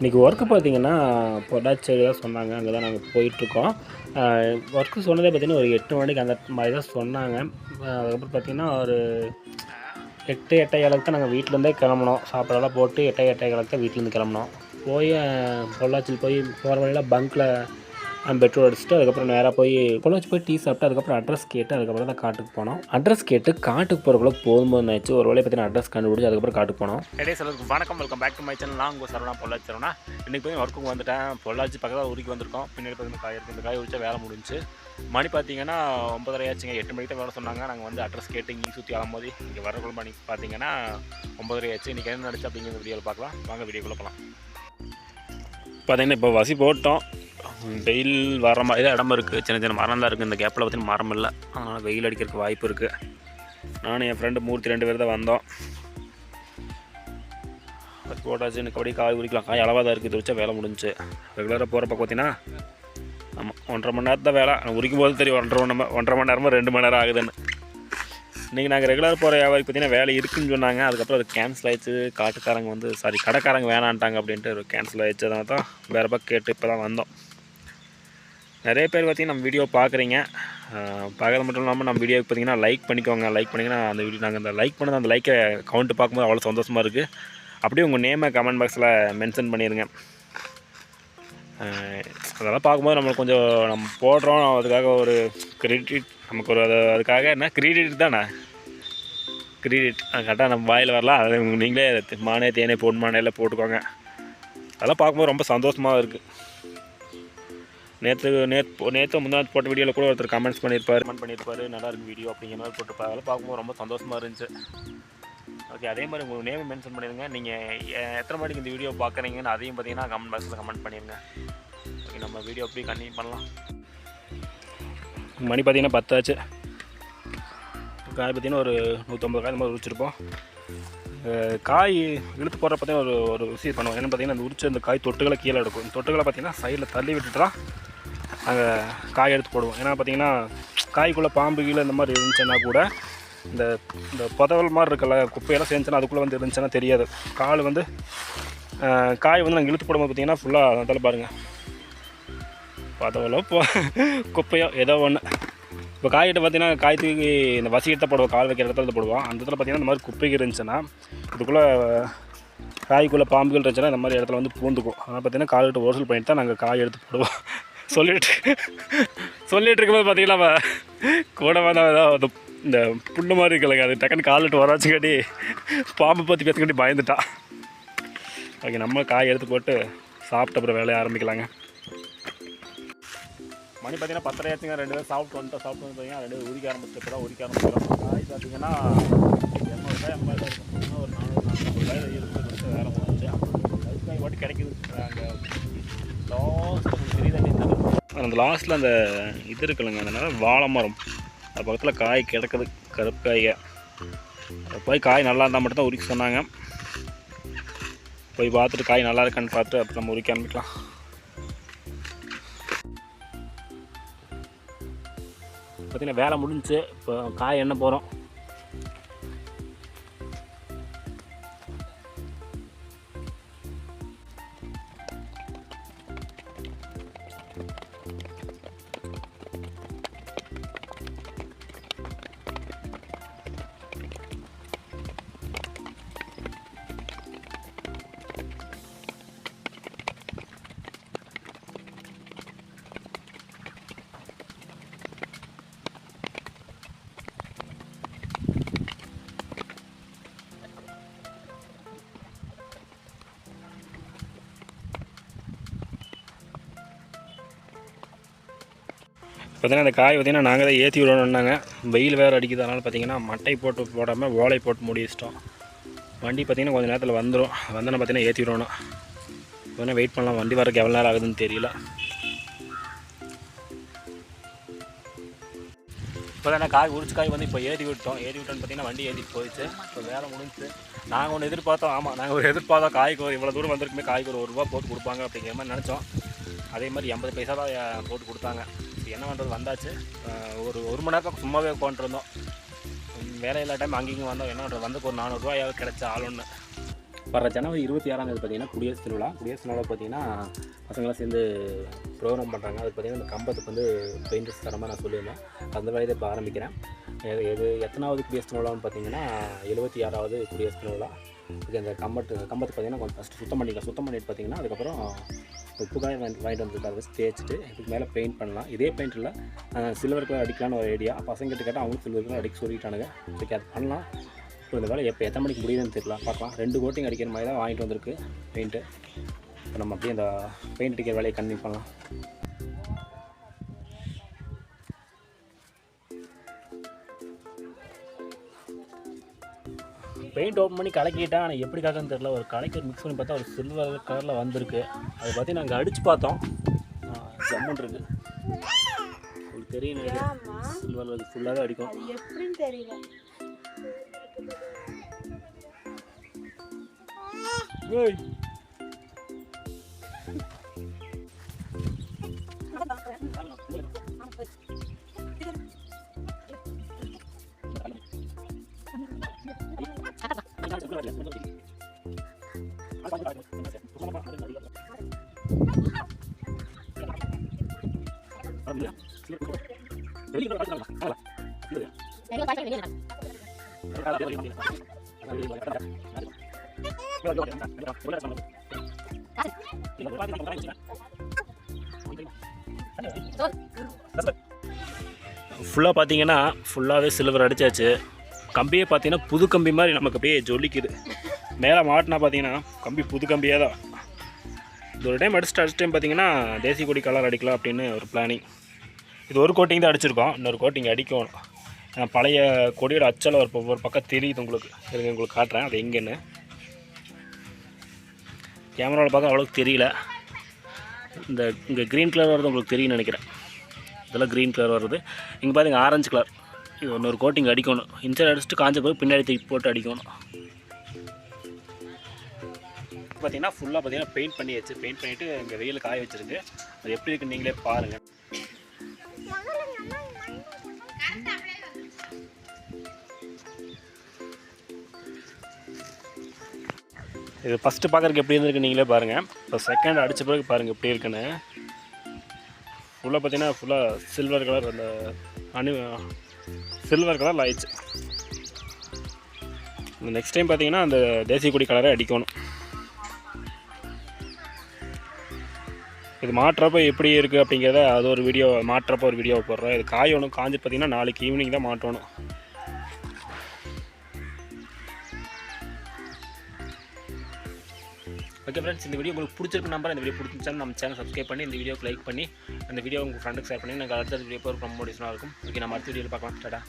இன்றைக்கி ஒர்க்கு பார்த்தீங்கன்னா பொடாச்சேரி தான் சொன்னாங்க. அங்கே தான் நாங்கள் போயிட்டுருக்கோம். ஒர்க்கு சொன்னதே பார்த்தீங்கன்னா ஒரு எட்டு மணிக்கு அந்த மாதிரி தான் சொன்னாங்க. அதுக்கப்புறம் பார்த்தீங்கன்னா ஒரு எட்டு எட்டை ஏழுக்கு தான் நாங்கள் வீட்டிலேருந்தே கிளம்புனோம். சாப்பாடெல்லாம் போட்டு எட்டை எட்டை ஏழுக்கு தான் வீட்டிலேருந்து கிளம்பினோம். போய் பொள்ளாச்சியில் போய் போகிற வழியில் பங்க்கில் பெட்ரோல் அடிச்சுட்டு அதுக்கப்புறம் நேராக போய் பொள்ளாச்சி போய் டீ சாப்பிட்டு அதுக்கப்புறம் அட்ரஸ் கேட்டு அதுக்கப்புறம் தான் காட்டுக்கு போனோம். அட்ரஸ் கேட்டு காட்டுக்கு போகிறக்குள்ள போதும்போது ஆச்சு ஒரு வேலையை பார்த்தீங்கன்னா அட்ரஸ் கண்டுபிடிச்சி அதுக்கப்புறம் காட்டுக்கு போனோம். இடையே சொல்லுக்கு வணக்கம். Welcome back to my channel நான் உங்கள் சரவணா பொள்ளாச்சி சரவணா. இன்றைக்கி போய் ஒர்க்குக்கு வந்துட்டேன். பொள்ளாச்சி பக்கத்தில் ஊருக்கு வந்திருக்கோம். பின்னாடி பார்த்தீங்கன்னா காய் இருக்குது இந்த காய் உரிச்சா வேலை முடிஞ்சு மணி பார்த்தீங்கன்னா ஒன்பதரை ஆச்சுங்க. எட்டு மணிக்கு தான் வேலை சொன்னாங்க. நாங்கள் வந்து அட்ரஸ் கேட்டு இங்கே சுற்றி ஆகும்போது இங்கே வரக்குள்ள மணி பார்த்தீங்கன்னா ஒன்பதரை ஆச்சு. இன்றைக்கி என்ன நடந்துச்சு அப்படிங்கிற வீடியோவில் பார்க்கலாம். வாங்க வீடியோக்குள்ளே போகலாம் பார்த்தீங்கன்னா இப்போ வசி போட்டோம். வெயில் வர மாதிரி தான் இடம் இருக்குது சின்ன சின்ன மரம் தான் இருக்குது இந்த கேப்பில் பார்த்தீங்கன்னா மரம் இல்லை. அதனால் வெயில் அடிக்கிறதுக்கு வாய்ப்பு இருக்குது நானும் என் ஃப்ரெண்டு மூர்த்தி ரெண்டு பேர் தான் வந்தோம். அது போட்டாச்சு. எனக்கு அப்படியே காய் உரிக்கலாம் காய் அளவாக தான் இருக்குது. வச்சா வேலை முடிஞ்சுச்சு ரெகுலராக போகிறப்ப பார்த்தீங்கன்னா ஆமாம் ஒன்றரை மணி நேரத்தை வேலை. உரிக்கும் போது தெரியும். ஒன்றரை மணி ஒன்றரை மணி நேரமாக ரெண்டு மணி நேரம் ஆகுதுன்னு. இன்றைக்கி நாங்கள் ரெகுலர் போகிற வியாபாரி பார்த்தீங்கன்னா வேலை இருக்குன்னு சொன்னாங்க. அதுக்கப்புறம் அது கேன்சல் ஆயிடுச்சு. காட்டுக்காரங்க வந்து சாரி கடைக்காரங்க வேணான்ட்டாங்க அப்படின்ட்டு ஒரு கேன்சல் ஆயிடுச்சு. அதனால தான் வேறு பக்கம் கேட்டு இப்போ தான் வந்தோம். நிறைய பேர் பார்த்தீங்கன்னா நம்ம வீடியோ பார்க்குறீங்க. பார்க்கறது மட்டும் இல்லாமல் நம்ம வீடியோக்கு பார்த்தீங்கன்னா லைக் பண்ணிக்கோங்க. லைக் பண்ணிங்கன்னா அந்த வீடியோ நாங்கள் அந்த லைக் பண்ணது அந்த லைக்கை கவுண்ட் பார்க்கும்போது அவ்வளோ சந்தோஷமாக இருக்குது அப்படியே உங்கள் நேமை கமெண்ட் பாக்ஸில் மென்ஷன் பண்ணிடுங்க அதெல்லாம் பார்க்கும்போது நம்மளுக்கு கொஞ்சம் நம்ம போடுறோம். அதுக்காக ஒரு கிரெடிட் நமக்கு ஒரு அது அதுக்காக என்ன? கிரெடிட் தானே? கிரெடிட் கரெக்டாக நம்ம வாயில் வரலாம். அதை நீங்களே மானே தேனே போண் மானே எல்லாம் போட்டுக்கோங்க. அதெல்லாம் பார்க்கும்போது ரொம்ப சந்தோஷமாக இருக்குது நேற்று நேற்று நேற்று முந்தாத்து போட்ட வீடியோவில் கூட ஒருத்தர் கமெண்ட்ஸ் பண்ணியிருப்பார் கமெண்ட் பண்ணியிருப்பாரு நல்லா இருக்கு வீடியோ அப்படிங்கிற மாதிரி போட்டிருப்பாரு. அதெல்லாம் பார்க்கும்போது ரொம்ப சந்தோஷமாக இருந்துச்சு. ஓகே அதே மாதிரி உங்கள் நேம் மென்ஷன் பண்ணிடுங்க நீங்கள் எத்தனை மணிக்கு இந்த வீடியோ பார்க்குறீங்கன்னு அதையும் பார்த்தீங்கன்னா கமெண்ட் பாக்ஸில் கமெண்ட் பண்ணிடுங்க ஓகே நம்ம வீடியோ அப்படியே கண்டினியூ பண்ணலாம். மணி பார்த்தீங்கன்னா பத்தாச்சு. காய் பார்த்தீங்கன்னா ஒரு நூற்றம்பது காய் இந்த மாதிரி உரிச்சிருப்போம். காய் இழுத்து போடுற பார்த்தீங்கன்னா ஒரு ஒரு விஷயம் பண்ணுவோம். என்னென்னு பார்த்தீங்கன்னா அந்த உரிச்ச அந்த காய் தொட்டுகளை கீழே எடுக்கும் தொட்டுகளை பார்த்தீங்கன்னா சைடில் தள்ளி விட்டுட்டுறான் நாங்கள் காய் எடுத்து போடுவோம். ஏன்னா பார்த்தீங்கன்னா காய்க்குள்ளே பாம்பு கீழே இந்த மாதிரி இருந்துச்சுன்னா கூட இந்த இந்த புதவல் மாதிரி இருக்கல குப்பையெல்லாம் சேர்ந்துச்சுன்னா அதுக்குள்ளே வந்து இருந்துச்சுன்னா தெரியாது. கால் வந்து காய் வந்து நாங்கள் இழுத்து போடும்போது பார்த்தீங்கன்னா ஃபுல்லாக அதில் பாருங்கள் புதவலோ போ குப்பையோ ஏதோ ஒன்று இப்போ காய்கிட்ட பார்த்தீங்கன்னா காய் தூக்கி இந்த வசிக்கிட்ட போடுவோம். கால் வைக்கிற இடத்துல போடுவோம். அந்த இடத்துல பார்த்திங்கன்னா இந்த மாதிரி குப்பைக்கு இருந்துச்சுன்னா இதுக்குள்ளே காய்க்குள்ளே பாம்புகள் இருந்துச்சுன்னா இந்த மாதிரி இடத்துல வந்து பூந்துக்கும். ஆனால் பார்த்தீங்கன்னா கால்கிட்ட ஓசல் பண்ணிட்டு தான் நாங்கள் காய் எடுத்து போடுவோம். சொல்லிட்டு சொல்லிட்டு இருக்கும்போது பார்த்தீங்கன்னா கூட வந்த ஏதாவது இந்த புண்ணு மாதிரி இருக்கலைங்க அது டக்குன்னு காலிட்டு வராச்சுக்காட்டி பாம்பை பற்றி பேசுக்காட்டி பயந்துட்டான் ஓகே நம்ம காய் எடுத்து போட்டு சாப்பிட்ட அப்புறம் வேலையை ஆரம்பிக்கலாங்க. மணி பார்த்தீங்கன்னா பத்தரை ஆச்சுங்க. ரெண்டு பேரும் சாப்பிட்டு வந்துட்டு சாப்பிட்டு வந்து பார்த்தீங்கன்னா ரெண்டு பேரும் உரிக்க ஆரம்பிச்சு இப்போ தான் உரிக்க ஆரம்பிச்சிடும் காய் பார்த்தீங்கன்னா இரநூறுபாய் ஐம்பது இருக்கும். ஒரு நானூறு நானூறு இருபது இருக்குது வேறு போச்சு கை காய் கிடைக்குது. அங்கே லாஸ்ட் அந்த லாஸ்ட்டில் அந்த இது இருக்குல்லங்க அதனால் வாழை மரம். அது பக்கத்தில் காய் கிடக்குது கருப்பு காயை போய் காய் நல்லா இருந்தால் மட்டும்தான் உரிக்க சொன்னாங்க. போய் பார்த்துட்டு காய் நல்லா இருக்கான்னு பார்த்துட்டு அப்புறம் நம்ம உரிக்க ஆரம்பிக்கலாம். பார்த்தீங்கன்னா வேலை முடிஞ்சுச்சு இப்போ காய் என்ன போகிறோம் பார்த்தீங்கன்னா அந்த காய் பார்த்தீங்கன்னா நாங்கள் தான் ஏற்றி விடணுன்னாங்க வெயில் வேறு அடிக்குது. அதனால் பார்த்தீங்கன்னா மட்டை போட்டு போடாமல் ஓலை போட்டு மூடி வச்சிட்டோம். வண்டி பார்த்தீங்கன்னா கொஞ்சம் நேரத்தில் வந்துடும் வந்தோன்னா பார்த்தீங்கன்னா ஏற்றி விடணும். வேணால் வெயிட் பண்ணலாம். வண்டி வரக்கு எவ்வளோ நேரம் ஆகுதுன்னு தெரியல. இப்போ தானே காய் உரிச்சு காய் வந்து இப்போ ஏற்றி விட்டோம். ஏற்றி விட்டோன்னு பார்த்தீங்கன்னா வண்டி ஏற்றிட்டு போயிடுச்சு. இப்போ வேலை முடிஞ்சுச்சு நாங்கள் ஒன்று எதிர்பார்த்தோம். ஆமாம் நாங்கள் ஒரு எதிர்பார்த்தோம். காய்க்கு ஒரு இவ்வளோ தூரம் வந்திருக்குமே காய்க்கு ஒரு ரூபா போட்டு கொடுப்பாங்க அப்படிங்கிற மாதிரி நினச்சோம். அதே மாதிரி எண்பது பைசா தான் போட்டு கொடுத்தாங்க. இது என்ன பண்ணுறது வந்தாச்சு. ஒரு ஒரு மணி நேரம் சும்மாவே உட்காந்துருந்தோம். வேலை இல்லாத டைம் அங்கேயும் வந்தோம். என்ன பண்ணுறது வந்து ஒரு நானூறுரூவாயாவது கிடச்ச ஆளுன்னு வர ஜனவரி இருபத்தி ஆறாம் தேதி பார்த்தீங்கன்னா குடியரசு திருவிழா. குடியரசு திருவிழா பார்த்திங்கன்னா பசங்களாம் சேர்ந்து ப்ரோக்ராம் பண்ணுறாங்க அது பார்த்தீங்கன்னா இந்த கம்பத்துக்கு வந்து பெயிண்டர்ஸ் தரமாக நான் சொல்லியிருந்தேன். அந்த வேலையை இப்போ ஆரம்பிக்கிறேன். எது எது எத்தனாவது குடியரசு திருவிழான்னு பார்த்தீங்கன்னா எழுபத்தி ஆறாவது குடியரசு திருவிழா. ஓகே அந்த கம்பத்து கம்பத்து பார்த்தீங்கன்னா கொஞ்சம் ஃபஸ்ட்டு சுத்தம் பண்ணிக்கலாம். சுத்தம் பண்ணிட்டு பார்த்தீங்கன்னா அதுக்கப்புறம் உப்பு வாங்கிட்டு வந்துருக்கு அதை வச்சு தேய்ச்சிட்டு இதுக்கு மேலே பெயிண்ட் பண்ணலாம். இதே பெயிண்டில் சில்வர் கலர் அடிக்கலான்னு ஒரு ஐடியா பசங்க கிட்ட கேட்டால் அவங்களும் சில்வர் கலர் அடிக்க சொல்லிட்டானுங்க. ஓகே அது பண்ணலாம். இப்போ இந்த வேலை எப்போ எத்தனை மணிக்கு முடியுதுன்னு தெரியல. பார்க்கலாம். ரெண்டு கோட்டிங் அடிக்கிற மாதிரி தான் வாங்கிட்டு வந்திருக்கு பெயிண்ட்டு இப்போ நம்ம அப்படியே அந்த பெயிண்ட் அடிக்கிற வேலையை கண்டினியூ பண்ணலாம். பெயிண்ட் ஓப்பன் பண்ணி கலக்கிட்டேன் ஆனால் எப்படி கலக்குன்னு தெரியல. ஒரு கலக்கி மிக்ஸ் பண்ணி பார்த்தா ஒரு சில்வர் கலரில் வந்திருக்கு. அதை பற்றி நாங்கள் அடித்து பார்த்தோம். ஜம்முன் இருக்கு. உங்களுக்கு தெரியும் சில்வர் ஃபுல்லாகவே அடிக்கும். எப்படின்னு தெரியல. ஏய் ஃபுல்லாக பார்த்தீங்கன்னா ஃபுல்லாகவே சில்வர் அடிச்சாச்சு. கம்பியே பார்த்தீங்கன்னா புது கம்பி மாதிரி நமக்கு அப்படியே ஜொலிக்குது. மேலே மாட்டினா பார்த்தீங்கன்னா கம்பி புது கம்பியாக தான். இது ஒரு டைம் அடிச்சுட்டு அடிச்சு டைம் பார்த்தீங்கன்னா தேசிய கொடி கலர் அடிக்கலாம் அப்படின்னு ஒரு பிளானிங் இது ஒரு கோட்டிங் தான் அடிச்சிருக்கோம். இன்னொரு கோட்டிங் அடிக்கணும் பழைய கொடியோட அச்சல் ஒரு ஒரு பக்கம் தெரியுது உங்களுக்கு. இருங்க உங்களுக்கு காட்டுறேன். அது எங்கேன்னு. கேமராவில் பார்க்க அவ்வளோக்கு தெரியல. இந்த இங்கே க்ரீன் கலர் வருது உங்களுக்கு தெரியும்னு நினைக்கிறேன். இதெல்லாம் க்ரீன் கலர் வருது இங்கே பார்த்தீங்க ஆரஞ்சு கலர் இது இன்னொரு கோட்டிங் அடிக்கணும். இன்சைட் அடிச்சுட்டு காஞ்ச பிறகு பின்னாடி தூக்கி போட்டு அடிக்கணும். பார்த்தீங்கன்னா ஃபுல்லாக பார்த்தீங்கன்னா பெயிண்ட் பண்ணியாச்சு. பெயிண்ட் பண்ணிவிட்டு இங்கே வெயில் காய வச்சுருங்க. அது எப்படி இருக்குன்னு நீங்களே பாருங்கள் இது ஃபஸ்ட்டு பார்க்குறதுக்கு எப்படி இருந்திருக்கு நீங்களே பாருங்கள் இப்போ செகண்ட் அடித்த பிறகு பாருங்கள் எப்படி இருக்குன்னு. ஃபுல்லாக பார்த்தீங்கன்னா ஃபுல்லாக சில்வர் கலர் அந்த அணு சில்வர் கலரில் ஆயிடுச்சு. நெக்ஸ்ட் டைம் பார்த்தீங்கன்னா அந்த தேசிய கொடி கலரை அடிக்கணும். இது மாட்டுறப்ப எப்படி இருக்குது அப்படிங்கிறத அது ஒரு வீடியோ மாட்டுறப்ப ஒரு வீடியோ போடுறோம் இது காயணும் காஞ்சி பார்த்தீங்கன்னா நாளைக்கு ஈவினிங் தான் மாட்டணும் ஓகே ஃப்ரெண்ட்ஸ் இந்த வீடியோ உங்களுக்கு பிடிச்சிருக்கு நம்பர் இந்த வீடியோ பிடிச்சிருந்தா நம்ம சேனல் சப்ஸ்கிரைப் பண்ணி இந்த வீடியோக்கு லைக் பண்ணி அந்த வீடியோ உங்கள் ஃப்ரெண்டுக்கு ஷேர் பண்ணி நாங்கள் அடுத்த வீடியோ போகிற ப்ரமோஷனாக இருக்கும். ஓகே நம்ம அடுத்த வீடியோவில் பார்க்கலாம். டாடா